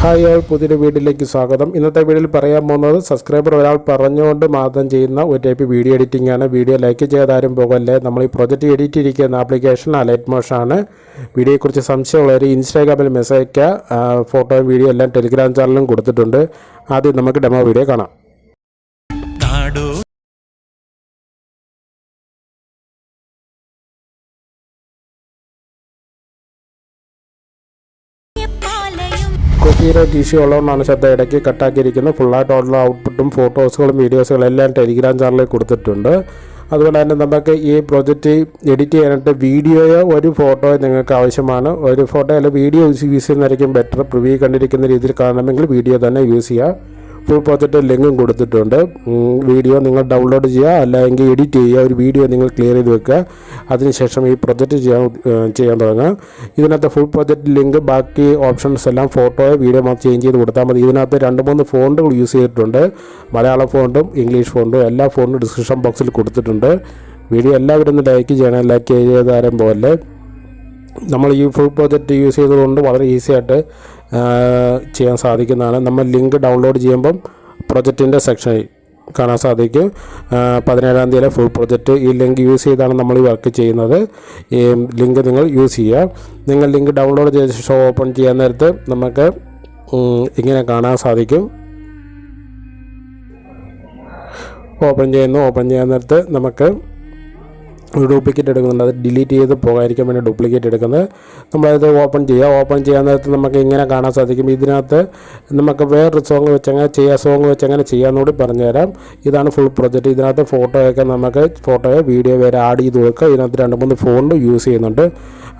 Hi ആൾ പുതിയൊരു വീഡിയോയിലേക്ക് സ്വാഗതം. ഇന്നത്തെ വീഡിയോയിൽ പറയാൻ പോകുന്നത് സബ്സ്ക്രൈബർ ഒരാൾ പറഞ്ഞുകൊണ്ട് മാത്രം ചെയ്യുന്ന ഒരു ടൈപ്പ് വീഡിയോ എഡിറ്റിംഗ് ആണ്. വീഡിയോ ലൈക്ക് ചെയ്താലും പോകല്ലേ. നമ്മൾ ഈ പ്രൊജക്റ്റ് എഡിറ്റ് ഇരിക്കുന്ന ആപ്ലിക്കേഷൻ അലൈറ്റ് മോഷൻ ആണ്. വീഡിയോയെക്കുറിച്ച് സംശയമുള്ളവർ ഇൻസ്റ്റാഗ്രാമിൽ മെസ്സേജ് അയക്കുക ഫോട്ടോയും വീഡിയോ എല്ലാം ടെലിഗ്രാം ചാനലിലും കൊടുത്തിട്ടുണ്ട്. ആദ്യം നമുക്ക് ഡെമോ വീഡിയോ കാണാം. കോപ്പിറൈറ്റ് ഇഷ്യൂ ഉള്ളതുകൊണ്ടാണ് ശബ്ദ ഇടയ്ക്ക് കട്ടാക്കിയിരിക്കുന്നത് ഫുള്ളായിട്ടുള്ള ഔട്ട്പുട്ടും ഫോട്ടോസുകളും വീഡിയോസുകളും എല്ലാം ടെലിഗ്രാം ചാനലിൽ കൊടുത്തിട്ടുണ്ട്. അതുകൊണ്ട് തന്നെ നമുക്ക് ഈ പ്രൊജക്റ്റ് എഡിറ്റ് ചെയ്യാനായിട്ട് വീഡിയോയോ ഒരു ഫോട്ടോയോ നിങ്ങൾക്ക് ആവശ്യമാണ്. ഒരു ഫോട്ടോ അല്ലെങ്കിൽ വീഡിയോ യൂസ് ചെയ്യുന്നതായിരിക്കും ബെറ്റർ പ്രിവ്യൂ കണ്ടിരിക്കുന്ന രീതിയിൽ കാണണമെങ്കിൽ വീഡിയോ തന്നെ യൂസ് ചെയ്യുക ഫുൾ പ്രോജക്റ്റ് ലിങ്കും കൊടുത്തിട്ടുണ്ട്. വീഡിയോ നിങ്ങൾ ഡൗൺലോഡ് ചെയ്യുക അല്ലെങ്കിൽ എഡിറ്റ് ചെയ്യുക ഒരു വീഡിയോ നിങ്ങൾ ക്ലിയർ ചെയ്ത് വെക്കുക. അതിനുശേഷം ഈ പ്രൊജക്റ്റ് ചെയ്യാൻ ചെയ്യാൻ തുടങ്ങുക. ഇതിനകത്ത് ഫുൾ പ്രൊജക്റ്റ് ലിങ്ക് ബാക്കി ഓപ്ഷൻസ് എല്ലാം ഫോട്ടോ വീഡിയോ മാത്രം ചേഞ്ച് ചെയ്ത് കൊടുത്താൽ മതി. ഇതിനകത്ത് രണ്ട് മൂന്ന് ഫോണ്ടുകൾ യൂസ് ചെയ്തിട്ടുണ്ട്. മലയാള ഫോണ്ടും ഇംഗ്ലീഷ് ഫോണ്ടും എല്ലാ ഫോണ്ടും ഡിസ്ക്രിപ്ഷൻ ബോക്സിൽ കൊടുത്തിട്ടുണ്ട്. വീഡിയോ എല്ലാവരും ഒന്ന് ലൈക്ക് ചെയ്യണം. ലൈക്ക് ചെയ്താലും പോലെ. നമ്മൾ ഈ ഫുൾ പ്രോജക്റ്റ് യൂസ് ചെയ്തതുകൊണ്ട് വളരെ ഈസി ആയിട്ട് ചെയ്യാൻ സാധിക്കുന്നതാണ്. നമ്മൾ ലിങ്ക് ഡൗൺലോഡ് ചെയ്യുമ്പം പ്രൊജക്റ്റിന്റെ സെക്ഷനിൽ കാണാൻ സാധിക്കും. പതിനേഴാം തീയതി ഫുൾ പ്രൊജക്റ്റ് ഈ ലിങ്ക് യൂസ് ചെയ്താണ് നമ്മൾ ഈ വർക്ക് ചെയ്യുന്നത്. ഈ ലിങ്ക് നിങ്ങൾ യൂസ് ചെയ്യുക. നിങ്ങൾ ലിങ്ക് ഡൗൺലോഡ് ചെയ്ത ശേഷം ഓപ്പൺ ചെയ്യാൻ നേരത്ത് നമുക്ക് ഇങ്ങനെ കാണാൻ സാധിക്കും. ഓപ്പൺ ചെയ്യുന്നു. ഓപ്പൺ ചെയ്യാൻ നേരത്ത് നമുക്ക് ഒരു ഡ്യൂപ്ലിക്കേറ്റ് എടുക്കുന്നുണ്ട് അത് ഡിലീറ്റ് ചെയ്ത് പോകാതിരിക്കാൻ വേണ്ടി ഡ്യൂപ്ലിക്കേറ്റ് എടുക്കുന്നത്. നമ്മളത് ഓപ്പൺ ചെയ്യുക ഓപ്പൺ ചെയ്യാൻ നേരത്ത് നമുക്ക് ഇങ്ങനെ കാണാൻ സാധിക്കും. ഇതിനകത്ത് നമുക്ക് വേറൊരു സോങ് വെച്ച് അങ്ങനെ ചെയ്യാം. സോങ് വെച്ച് അങ്ങനെ ചെയ്യാമെന്നുകൂടി പറഞ്ഞുതരാം. ഇതാണ് ഫുൾ പ്രൊജക്റ്റ് ഇതിനകത്ത് ഫോട്ടോയൊക്കെ നമുക്ക് ഫോട്ടോയോ വീഡിയോ വരെ ആഡ് ചെയ്ത് കൊടുക്കുക ഇതിനകത്ത് രണ്ട് മൂന്ന് ഫോണ്ട് യൂസ് ചെയ്യുന്നുണ്ട്.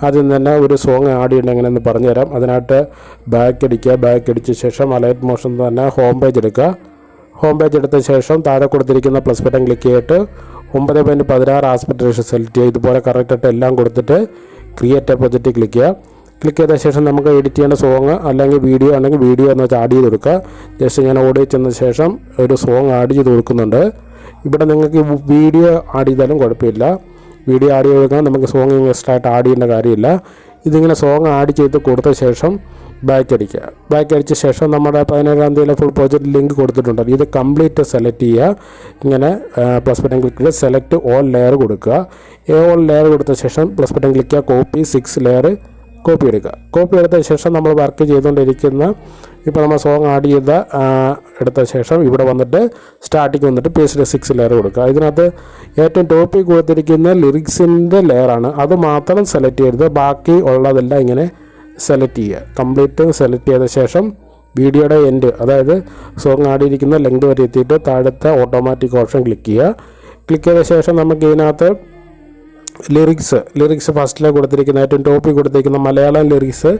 ആദ്യം തന്നെ ഒരു സോങ് ആഡ് ചെയ്യണം എങ്ങനെയെന്ന് പറഞ്ഞുതരാം. അതിനകത്ത് ബാക്ക് അടിക്കുക. ബാക്ക് അടിച്ച ശേഷം അലൈറ്റ് മോഷൻ തന്നെ ഹോം പേജ് എടുക്കുക. ഹോം പേജ് എടുത്ത ശേഷം താഴെ കൊടുത്തിരിക്കുന്ന പ്ലസ് ബട്ടൺ ക്ലിക്ക് ചെയ്തിട്ട് ഒമ്പത് പോയിന്റ് പതിനാറ് ആസ്പെക്ട് സെലക്ട് ചെയ്യുക. ഇതുപോലെ കറക്റ്റായിട്ട് എല്ലാം കൊടുത്തിട്ട് ക്രിയേറ്റ് എ പ്രൊജക്റ്റ് ക്ലിക്ക് ചെയ്യുക. ക്ലിക്ക് ചെയ്ത ശേഷം നമുക്ക് എഡിറ്റ് ചെയ്യേണ്ട സോങ് അല്ലെങ്കിൽ വീഡിയോ ആണെങ്കിൽ വീഡിയോ എന്ന് വെച്ചാൽ ആഡ് ചെയ്ത് കൊടുക്കുക. ജസ്റ്റ് ഞാൻ ഓഡിയോ ചെന്ന ശേഷം ഒരു സോങ് ആഡ് ചെയ്ത് കൊടുക്കുന്നുണ്ട്. ഇവിടെ നിങ്ങൾക്ക് വീഡിയോ ആഡ് ചെയ്താലും കുഴപ്പമില്ല. വീഡിയോ ആഡ് ചെയ്ത് നമുക്ക് സോങ് എക്സ്ട്രാ ആയിട്ട് ആഡ് ചെയ്യേണ്ട കാര്യമില്ല. ഇതിങ്ങനെ സോങ് ആഡ് ചെയ്ത് കൊടുത്ത ശേഷം ബാക്ക് അടിക്കുക. ബാക്ക് അടിച്ച ശേഷം നമ്മുടെ പതിനേഴാം തീയതിയിലെ ഫുൾ പ്രോജക്റ്റ് ലിങ്ക് കൊടുത്തിട്ടുണ്ട്. ഇത് കംപ്ലീറ്റ് സെലക്ട് ചെയ്യുക. ഇങ്ങനെ പ്ലസ് ബട്ടൺ ക്ലിക്ക് ചെയ്ത് സെലക്ട് ഓൾ ലെയർ കൊടുക്കുക. ഓൾ ലെയർ കൊടുത്ത ശേഷം പ്ലസ് ബട്ടൺ ക്ലിക്ക് ചെയ്യുക. കോപ്പി സിക്സ് ലെയർ കോപ്പി എടുക്കുക. കോപ്പി എടുത്ത ശേഷം നമ്മൾ വർക്ക് ചെയ്തുകൊണ്ടിരിക്കുന്ന ഇപ്പോൾ നമ്മൾ സോങ് ആഡ് ചെയ്ത എടുത്ത ശേഷം ഇവിടെ വന്നിട്ട് സ്റ്റാർട്ടിങ് വന്നിട്ട് പേജിൽ സിക്സ് ലെയർ കൊടുക്കുക. ഇതിനകത്ത് ഏറ്റവും ടോപ്പിൽ കൊടുത്തിരിക്കുന്ന ലിറിക്സിന്റെ ലെയറാണ് അത് മാത്രം സെലക്ട് ചെയ്യരുത് ബാക്കി ഉള്ളതെല്ലാം ഇങ്ങനെ സെലക്ട് ചെയ്യുക. കംപ്ലീറ്റ് സെലക്ട് ചെയ്ത ശേഷം വീഡിയോയുടെ എൻഡ് അതായത് സോങ് ആടിയിരിക്കുന്ന ലെങ്ത് വരെ എത്തിയിട്ട് താഴത്തെ ഓട്ടോമാറ്റിക് ഓപ്ഷൻ ക്ലിക്ക് ചെയ്യുക. ക്ലിക്ക് ചെയ്ത ശേഷം നമുക്ക് ഇതിനകത്ത് ലിറിക്സ് ലിറിക്സ് ഫസ്റ്റിൽ കൊടുത്തിരിക്കുന്ന ഏറ്റവും ടോപ്പിൽ കൊടുത്തിരിക്കുന്ന മലയാളം ലിറിക്സ്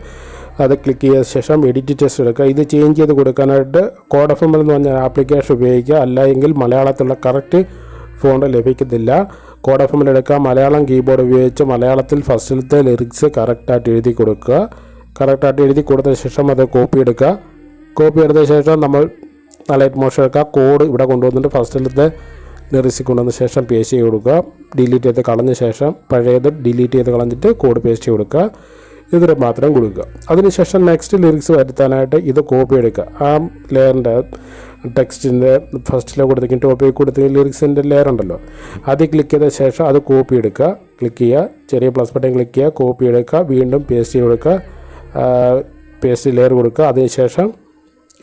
അത് ക്ലിക്ക് ചെയ്ത ശേഷം എഡിറ്റ് ടെസ്റ്റ് എടുക്കുക. ഇത് ചേഞ്ച് ചെയ്ത് കൊടുക്കാനായിട്ട് കോഡ് എഫ് എം എന്ന് പറഞ്ഞ ആപ്ലിക്കേഷൻ ഉപയോഗിക്കുക. അല്ല എങ്കിൽ മലയാളത്തിലുള്ള കറക്റ്റ് ഫോണ്ട് ലഭിക്കത്തില്ല. കോഡ് എഫ് എമ്മിൽ എടുക്കുക. മലയാളം കീബോർഡ് ഉപയോഗിച്ച് മലയാളത്തിൽ ഫസ്റ്റിലത്തെ ലിറിക്സ് കറക്റ്റായിട്ട് എഴുതി കൊടുക്കുക. കറക്റ്റായിട്ട് എഴുതി കൊടുത്ത ശേഷം അത് കോപ്പി എടുക്കുക. കോപ്പി എടുത്ത ശേഷം നമ്മൾ നല്ല മോഷൻ എടുക്കുക. കോഡ് ഇവിടെ കൊണ്ടുവന്നിട്ട് ഫസ്റ്റിലത്തെ ലിറിക്സിൽ കൊണ്ടുവന്ന ശേഷം പേസ്റ്റ് ചെയ്ത് കൊടുക്കുക. ഡിലീറ്റ് ചെയ്ത് കളഞ്ഞ ശേഷം പഴയത് ഡിലീറ്റ് ചെയ്ത് കളഞ്ഞിട്ട് കോഡ് പേസ്റ്റ് ചെയ്ത് കൊടുക്കുക. ഇതിന് മാത്രം കൊടുക്കുക. അതിനുശേഷം നെക്സ്റ്റ് ലിറിക്സ് വരുത്താനായിട്ട് ഇത് കോപ്പി എടുക്കുക. ആ ലെയറിന്റെ ടെക്സ്റ്റിന്റെ ഫസ്റ്റിലെ കൊടുത്തിരിക്കുന്ന ടോപ്പിൽ കൊടുത്തിരിക്കുന്ന ലിറിക്സിന്റെ ലെയർ ഉണ്ടല്ലോ. അത് ക്ലിക്ക് ചെയ്ത ശേഷം അത് കോപ്പി എടുക്കുക. ക്ലിക്ക് ചെയ്യുക. ചെറിയ പ്ലസ് ബട്ടൺ ക്ലിക്ക് ചെയ്യുക. കോപ്പി എടുക്കുക. വീണ്ടും പേസ്റ്റ് ചെയ്ത് കൊടുക്കുക. പേസ്റ്റ് ലെയർ കൊടുക്കുക. അതിനുശേഷം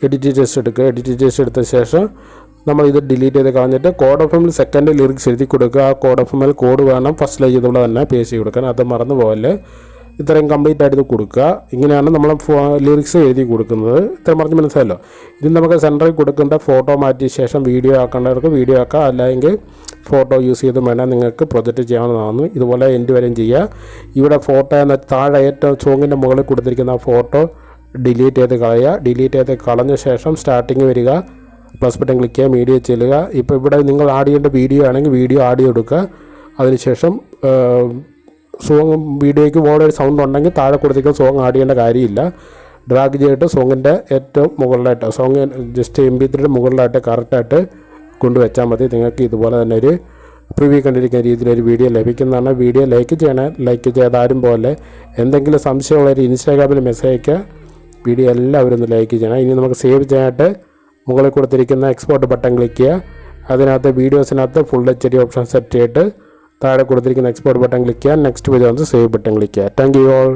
എഡിറ്റ് ടെസ്റ്റ് എടുക്കുക. എഡിറ്റ് ടെസ്റ്റ് എടുത്ത ശേഷം നമ്മൾ ഇത് ഡിലീറ്റ് ചെയ്ത് കളഞ്ഞിട്ട് കോഡ് ഓഫ് എമ്മിൽ സെക്കൻഡ് ലിറിക്സ് എഴുതി കൊടുക്കുക. ആ കോഡ് ഓഫ് എമ്മിൽ കോഡ് വേണം ഫസ്റ്റ് ചെയ്തുള്ള തന്നെ പേസ്റ്റ് ചെയ്ത് കൊടുക്കാൻ. അത് മറന്നു ഇത്രയും കംപ്ലീറ്റ് ആയിട്ട് കൊടുക്കുക. ഇങ്ങനെയാണ് നമ്മൾ ലിറിക്സ് എഴുതി കൊടുക്കുന്നത്. ഇത്ര പറഞ്ഞ് മനസ്സിലല്ലോ ഇത് നമുക്ക് സെന്ററിൽ കൊടുക്കേണ്ട ഫോട്ടോ മാറ്റിയ ശേഷം വീഡിയോ ആക്കേണ്ടവർക്ക് വീഡിയോ ആക്കുക അല്ലെങ്കിൽ ഫോട്ടോ യൂസ് ചെയ്ത് വേണം. നിങ്ങൾക്ക് പ്രൊജക്റ്റ് ചെയ്യാവുന്നതാണ്. ഇതുപോലെ എൻഡ് വരെയും ചെയ്യുക. ഇവിടെ ഫോട്ടോ എന്ന താഴെ ഏറ്റവും സോങ്ങിന്റെ മുകളിൽ കൊടുത്തിരിക്കുന്ന ഫോട്ടോ ഡിലീറ്റ് ചെയ്ത് കളയുക. ഡിലീറ്റ് ചെയ്ത് കളഞ്ഞ ശേഷം സ്റ്റാർട്ടിങ് വരിക. പ്ലസ് ബട്ടൺ ക്ലിക്ക് ചെയ്യുക മീഡിയ ചെല്ലുക. ഇപ്പോൾ ഇവിടെ നിങ്ങൾ ആഡ് ചെയ്യേണ്ട വീഡിയോ ആണെങ്കിൽ വീഡിയോ ആഡ് ചെയ്ത് കൊടുക്കുക അതിനുശേഷം സോങ് വീഡിയോയ്ക്ക് മോഡൽ സൗണ്ട് ഉണ്ടെങ്കിൽ താഴെ കൊടുത്തേക്കും സോങ് ആഡ് ചെയ്യേണ്ട കാര്യമില്ല. ഡ്രാഗ് ചെയ്തിട്ട് സോങ്ങിന്റെ ഏറ്റവും മുകളിലായിട്ട് സോങ് ജസ്റ്റ് എം ബി ത്രീയുടെ മുകളിലായിട്ട് കറക്റ്റായിട്ട് കൊണ്ടുവച്ചാൽ മതി. നിങ്ങൾക്ക് ഇതുപോലെ തന്നെ ഒരു പ്രിവ്യൂ കണ്ടിരിക്കുന്ന രീതിയിലൊരു വീഡിയോ ലഭിക്കുന്നതാണ്. വീഡിയോ ലൈക്ക് ചെയ്യണേ ലൈക്ക് ചെയ്താരും പോലെ എന്തെങ്കിലും സംശയമുള്ളവർ ഇൻസ്റ്റാഗ്രാമിൽ മെസ്സേജ് അയക്കുക വീഡിയോ എല്ലാവരും ഒന്ന് ലൈക്ക് ചെയ്യണം. ഇനി നമുക്ക് സേവ് ചെയ്യാനായിട്ട് മുകളിൽ കൊടുത്തിരിക്കുന്ന എക്സ്പോർട്ട് ബട്ടൺ ക്ലിക്ക് ചെയ്യുക. അതിനകത്ത് വീഡിയോസിനകത്ത് full H D option set ചെയ്തിട്ട് താഴെ കൊടുത്തിരിക്കുന്ന എക്സ്പോർട്ട് ബട്ടൺ ക്ലിക്ക് ചെയ്യുക. നെക്സ്റ്റ് വീഡിയോ വന്ന് സേവ് ബട്ടൺ ക്ലിക്ക് ചെയ്യുക. Thank you all